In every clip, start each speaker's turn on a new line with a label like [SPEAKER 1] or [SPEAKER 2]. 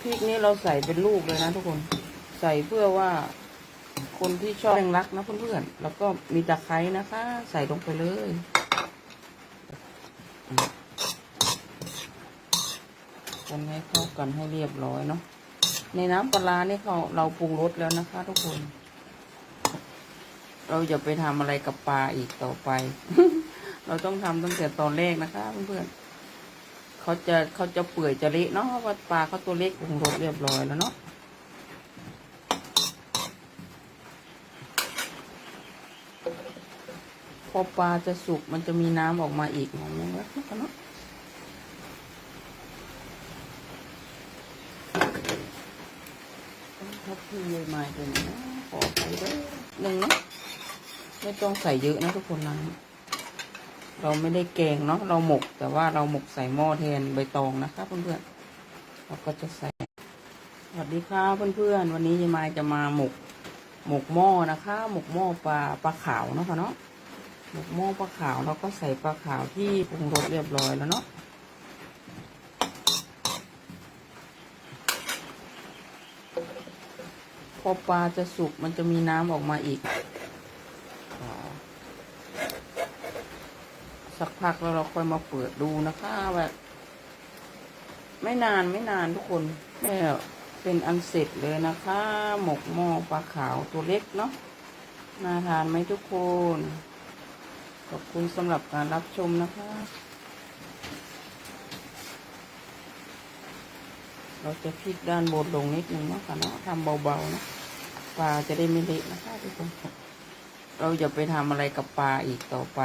[SPEAKER 1] พริกนี้เราใส่เป็นลูกเลยนะทุกคน ใส่เพื่อว่าคนที่ชอบแรงรักนะเพื่อนๆแล้วก็มีตะไคร้นะคะ ใส่ลงไปเลยคนให้เข้ากันให้เรียบร้อยเนาะในน้ำปลาร้านี่เขาเราปรุงรสแล้วนะคะ ทุกคน เราอย่าไปทำอะไรกับปลาอีกต่อไป เราต้องทำตั้งแต่ตอนแรกนะคะเพื่อนๆเขาจะเขาจะเปื่อยจะเละเนาะเพราะว่าปลาเขาตัวเล็กปรุงรสเรียบร้อยแล้วเนาะพอปลาจะสุกมันจะมีน้ำออกมาอีกหน่อยนึงแล้วเนาะทับพี่ยายไม้ตัวนี้นะขอไปด้วยหนึ่งเนาะไม่ต้องใส่เยอะนะทุกคนนะ เราไม่ได้แกงเนาะเราหมก แต่ว่าเราหมกใส่หม้อแทนใบตองนะคะเพื่อนๆเราก็จะใส่สวัสดีค่ะเพื่อนๆวันนี้ยายม้จะมาหมก หมกหม้อนะคะ หมกหม้อปลาปลาขาวเนาะค่ะเนาะหมกหม้อปลาขาวเราก็ใส่ปลาขาวที่ปรุงรสเรียบร้อยแล้วเนาะพอปลาจะสุกมันจะมีน้ำออกมาอีกอ่า สักพักแล้วเราค่อยมาเปิดดูนะคะแบบไม่นานไม่นานทุกคนแม่เป็นอันเสร็จเลยนะคะ หมกหม้อปลาขาวตัวเล็กเนาะน่าทานไหมทุกคน ขอบคุณสำหรับการรับชมนะคะ เราจะพลิกด้านบนลงนิดนึงเนาะคะเนาะทำเบาๆนะปลาจะได้ไม่เละนะคะทุกคน เราอย่าไปทำอะไรกับปลาอีกต่อไป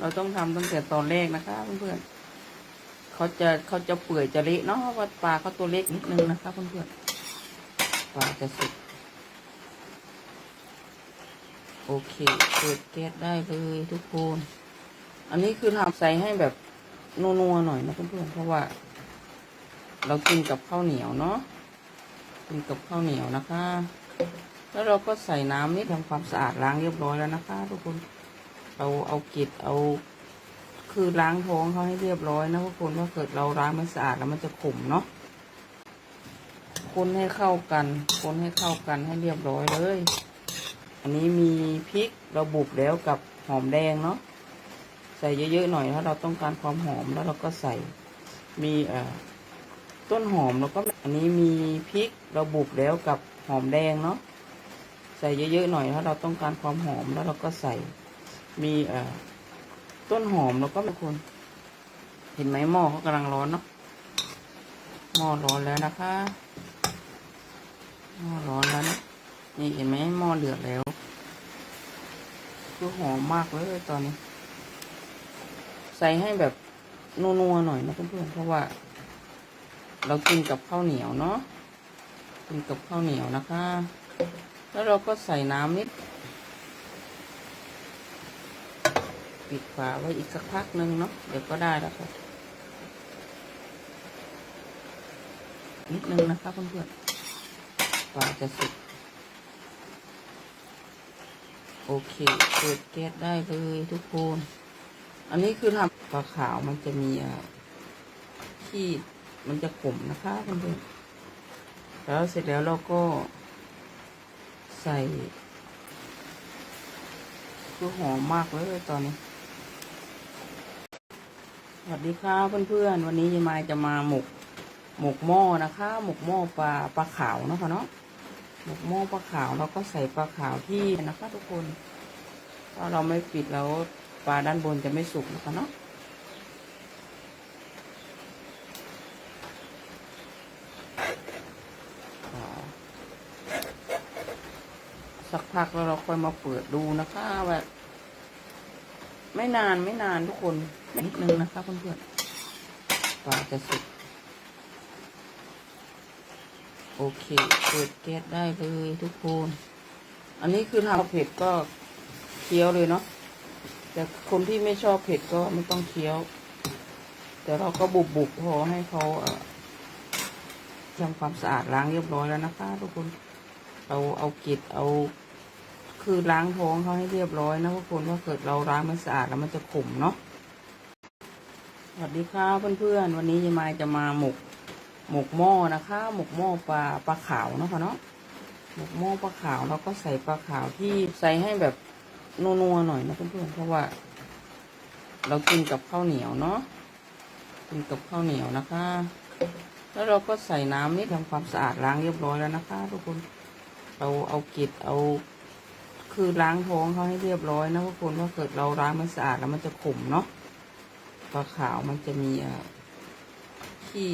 [SPEAKER 1] เราต้องทำตั้งแต่ตอนแรกนะคะเพื่อนๆเขาจะเขาจะเปื่อยจะเละเนาะเพราะว่าปลาเขาตัวเล็กนิดนึงนะคะเพื่อนๆปลาจะสุกโอเคเปิดแก๊สได้เลยทุกคนอันนี้คือทำใส่ให้แบบนัวๆหน่อยนะเพื่อนๆเพราะว่า เรากินกับข้าวเหนียวเนาะกินกับข้าวเหนียวนะคะ แล้วเราก็ใส่น้ำนี่ทำความสะอาดล้างเรียบร้อยแล้วนะคะ ทุกคน เราเอากล็ดเอา คือล้างท้องเขาให้เรียบร้อยนะทุกคนว่าเกิดเราล้างไม่สะอาดแล้วมันจะขมเนาะคนให้เข้ากัน คนให้เข้ากันให้เรียบร้อยเลย อันนี้มีพริกเราบุบแล้วกับหอมแดงเนาะใส่เยอะๆหน่อยถ้าเราต้องการความหอมแล้วเราก็ใส่มีเอ่อต้นหอมแล้วก็อันนี้มีพริกเราบุบแล้วกับหอมแดงเนาะใส่เยอะๆหน่อยถ้าเราต้องการความหอมแล้วเราก็ใส่ มีเอ่อต้นหอมแล้วก็ทุกคน เห็นไหมหม้อเขากำลังร้อนเนาะหม้อร้อนแล้วนะคะหม้อร้อนแล้วนะนี่เห็นไหมหม้อเดือดแล้วคือหอมมากเลยตอนนี้ ใส่ให้แบบนัวๆหน่อยนะเพื่อนๆเพราะว่า เรากินกับข้าวเหนียวเนาะกินกับข้าวเหนียวนะคะ แล้วเราก็ใส่น้ำนิด ปิดฝาไว้อีกสักพักหนึ่งเนาะเดี๋ยวก็ได้แล้วค่ะนิดนึงนะคะเพื่อนๆฝาจะสุกโอเคเปิดแก๊สได้เลยทุกคนอันนี้คือทำปลาขาวมันจะมีอ่าที่มันจะขมนะคะเพื่อนๆแล้วเสร็จแล้วเราก็ใส่คือหอมมากเลยตอนนี้ สวัสดีค่ะเพื่อนๆ วันนี้ยายมายจะมาหมกหมกหม้อนะคะ หมกหม้อปลาปลาขาวนะค่ะเนาะหมกหม้อปลาขาวเราก็ใส่ปลาขาวที่นะคะทุกคนถ้าเราไม่ปิดแล้วปลาด้านบนจะไม่สุกนะคะเนาะสักพักแล้วเราค่อยมาเปิดดูนะคะแบบไม่นานไม่นานทุกคน นิดนึงนะคะเพื่อนๆปลาจะสุกโอเคเปิดแก๊สได้เลยทุกคน อันนี้คือทำเผ็ดก็เคี้ยวเลยเนาะแต่คนที่ไม่ชอบเผ็ดก็ไม่ต้องเคี้ยว แต่เราก็บุบบุบพอให้เขาเอ่อทำความสะอาดล้างเรียบร้อยแล้วนะคะทุกคนเราเอากล็ดเอาคือล้างท้องเขาให้เรียบร้อยนะทุกคนว่าเกิดเราล้างไม่สะอาดแล้วมันจะขมเนาะ สวัสดีค่ะเพื่อนๆ วันนี้ยายมายจะมาหมก หมกหม้อนะคะ หมกหม้อปลาปลาขาวเนาะค่ะเนาะหมกหม้อปลาขาวเราก็ใส่ปลาขาวที่ใส่ให้แบบนัวๆหน่อยนะเพื่อนๆเพราะว่า เรากินกับข้าวเหนียวเนาะกินกับข้าวเหนียวนะคะ แล้วเราก็ใส่น้ำนี่ทำความสะอาดล้างเรียบร้อยแล้วนะคะ ทุกคนเราเอากล็ดเอาคือล้างท้องเขาให้เรียบร้อยนะทุกคนว่าเกิดเราล้างไม่สะอาดแล้วมันจะขมเนาะ ปลาขาวมันจะมีขี้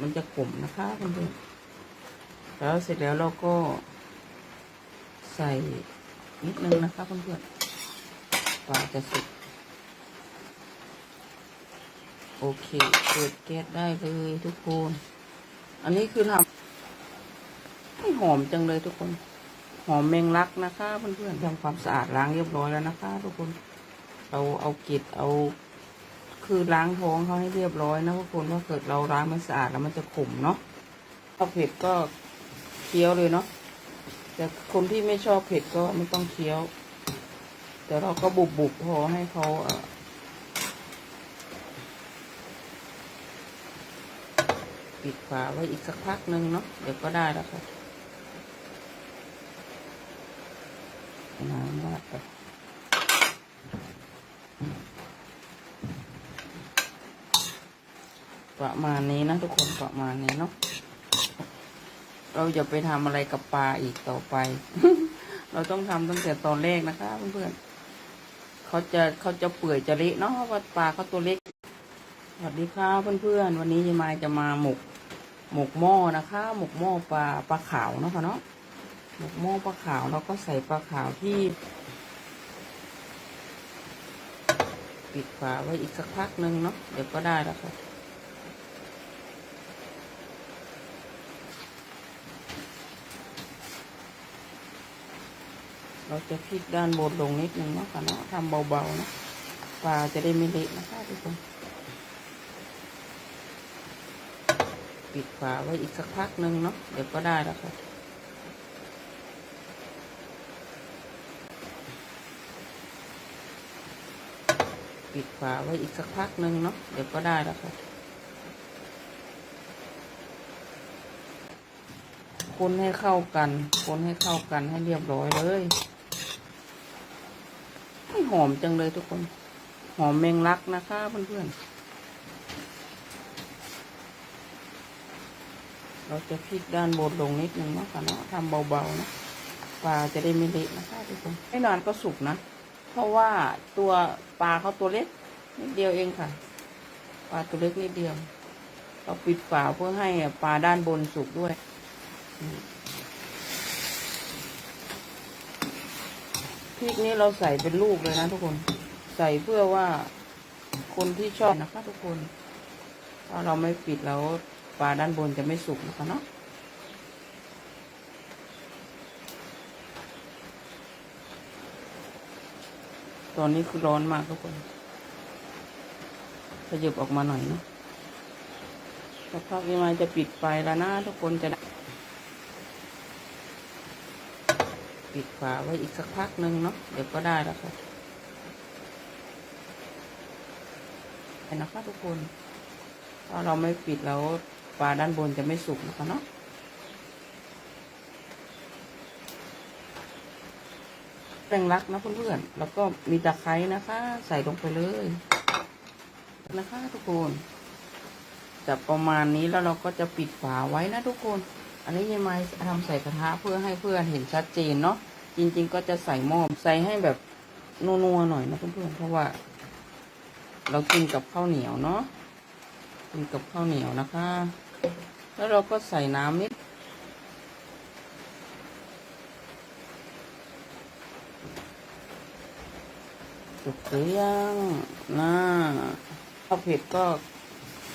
[SPEAKER 1] มันจะขมนะคะเพื่อนๆแล้วเสร็จแล้วเราก็ใส่นิดนึงนะคะเพื่อนๆปลาจะสุกโอเคเปิดแก๊สได้เลยทุกคน อันนี้คือทำให้หอมจังเลยทุกคน หอมแมงลักนะคะเพื่อนๆทำความสะอาดล้างเรียบร้อยแล้วนะคะ ทุกคน เราเอาเกล็ดเอา คือล้างท้องเขาให้เรียบร้อยนะทุกคนว่าเกิดเราล้างไม่สะอาดแล้วมันจะขมเนาะชอบเผ็ดก็เคี้ยวเลยเนาะแต่คนที่ไม่ชอบเผ็ดก็ไม่ต้องเคี้ยวแต่เราก็บุบบุบพอให้เขาเอ่อปิดฝาไว้อีกสักพักหนึ่งเนาะเดี๋ยวก็ได้แล้วค่ะน้ำราดไป ประมาณนี้นะทุกคนประมาณนี้เนาะเราจะไปทำอะไรกับปลาอีกต่อไป เราต้องทำตั้งแต่ตอนแรกนะคะเพื่อนๆเขาจะเขาจะเปื่อยจะเละเนาะเพราะว่าปลาเขาตัวเล็กสวัสดีค่ะเพื่อนๆวันนี้ยายมายจะมาหมก หมกหม้อนะคะ หมกหม้อปลาปลาขาวเนาะค่ะเนาะหมกหม้อปลาขาวเราก็ใส่ปลาขาวที่ ปิดฝาไว้อีกสักพักหนึ่งเนาะเดี๋ยวก็ได้แล้วค่ะ เราจะพลิกด้านบนลงนิดนึงเนาะค่ะเนาะทำเบาๆนะปลาจะได้ไม่เละนะคะทุกคนปิดฝาไว้อีกสักพักหนึ่งเนาะเดี๋ยวก็ได้แล้วค่ะปิดฝาไว้อีกสักพักหนึ่งเนาะเดี๋ยวก็ได้แล้วค่ะคนให้เข้ากัน คนให้เข้ากันให้เรียบร้อยเลย หอมจังเลยทุกคน หอมแมงลักนะคะเพื่อนๆ เราจะพลิกด้านบนลงนิดนึงนะคะเนาะทำเบาๆนะปลาจะได้ไม่เละนะคะทุกคนไม่นานก็สุกนะ เพราะว่าตัวปลาเขาตัวเล็กนิดเดียวเองค่ะ ปลาตัวเล็กนิดเดียว เราปิดฝาเพื่อให้ปลาด้านบนสุกด้วย พริกนี้เราใส่เป็นลูกเลยนะทุกคน ใส่เพื่อว่าคนที่ชอบนะคะทุกคน ถ้าเราไม่ปิดแล้วปลาด้านบนจะไม่สุกนะคะเนาะตอนนี้คือร้อนมากทุกคนขยับออกมาหน่อยเนาะสักพักยังไงจะปิดไฟแล้วนะทุกคนจะได้ ปิดฝาไว้อีกสักพักหนึ่งเนาะเดี๋ยวก็ได้แล้วค่ะเห็นนะคะทุกคนถ้าเราไม่ปิดแล้วปลาด้านบนจะไม่สุกนะคะเนาะแป้งรักนะเพื่อนๆแล้วก็มีตะไคร้นะคะ ใส่ลงไปเลยนะคะ ทุกคนจะประมาณนี้แล้วเราก็จะปิดฝาไว้นะทุกคน อันนี้ยังไงทำใส่กระทะเพื่อให้เพื่อนเห็นชัดเจนเนาะจริง ๆ ก็จะใส่หม้อใส่ให้แบบนัวๆหน่อยนะเพื่อนๆเพราะว่า เรากินกับข้าวเหนียวเนาะกินกับข้าวเหนียวนะคะ แล้วเราก็ใส่น้ำนิดสุกหรือยังน่าถ้าเผ็ดก็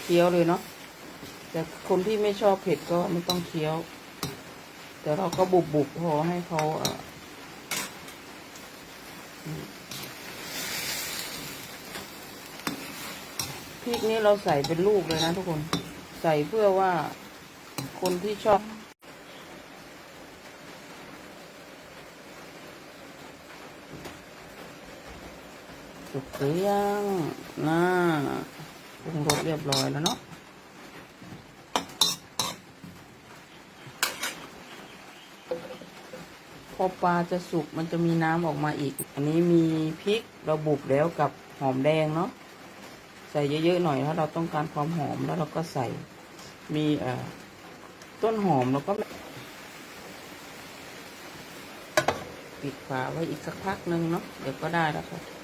[SPEAKER 1] เคี้ยวเลยเนาะ แต่คนที่ไม่ชอบเผ็ดก็ไม่ต้องเคี้ยว แต่เราก็บุบบุบๆพอให้เขาเอ่อพริกนี้เราใส่เป็นลูกเลยนะทุกคน ใส่เพื่อว่าคนที่ชอบสุกหรือยังน่าปรุงรสเรียบร้อยแล้วเนาะ พอปลาจะสุกมันจะมีน้ำออกมาอีก อันนี้มีพริกเราบุบแล้วกับหอมแดงเนาะใส่เยอะๆหน่อยถ้าเราต้องการความหอมแล้วเราก็ใส่มีต้นหอมแล้วก็ปิดฝาไว้อีกสักพักหนึ่งเนาะเดี๋ยวก็ได้แล้วค่ะ